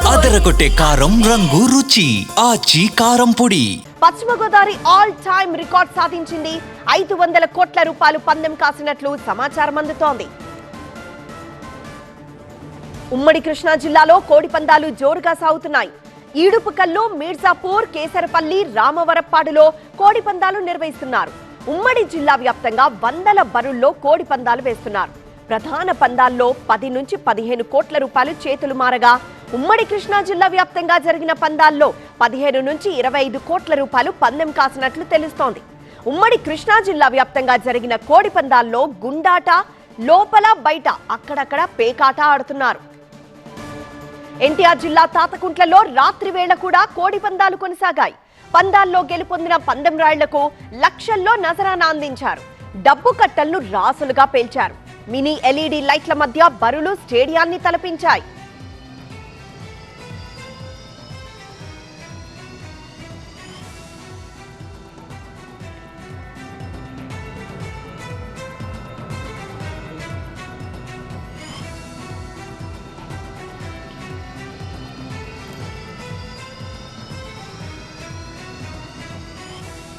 అదరగొట్టే కారం రంగు రుచి ఆచి కారం పొడి. పశ్చిమ గోదావరి ఆల్ టైమ్ రికార్డ్ సాధించింది. ఐదు వందల కోట్ల రూపాయలు పందెం కాసినట్లు సమాచారం అందుతోంది. ఉమ్మడి కృష్ణా జిల్లాలో కోడి పందాలు జోరుగా సాగుతున్నాయి. ఈడుపుకల్లు మీర్జాపూర్ కేసరపల్లి రామవరప్పాడులో కోడి పందాలు నిర్వహిస్తున్నారు. ఉమ్మడి జిల్లా వ్యాప్తంగా వందల బరుల్లో కోడి పందాలు వేస్తున్నారు. ప్రధాన పందాల్లో పది నుంచి పదిహేను కోట్ల రూపాయలు చేతులు మారగా ఉమ్మడి కృష్ణా జిల్లా వ్యాప్తంగా జరిగిన పందాల్లో పదిహేను నుంచి ఇరవై ఐదు కోట్ల రూపాయలు పందెం కాసినట్లు తెలుస్తోంది. ఉమ్మడి కృష్ణా జిల్లా వ్యాప్తంగా జరిగిన కోడి పందాల్లో గుండాట లోపల బయట అక్కడక్కడ పేకాట ఆడుతున్నారు. ఎన్టీఆర్ జిల్లా తాతకుంట్లలో రాత్రి వేళ కూడా కోడి పందాలు కొనసాగాయి. పందాల్లో గెలుపొందిన పందెం రాళ్ళకు లక్షల్లో నజరాన అందించారు. డబ్బు కట్టలను రాసులుగా పేల్చారు. మినీ ఎల్ఈడి లైట్ల మధ్య బరులు స్టేడియాన్ని తలపించాయి.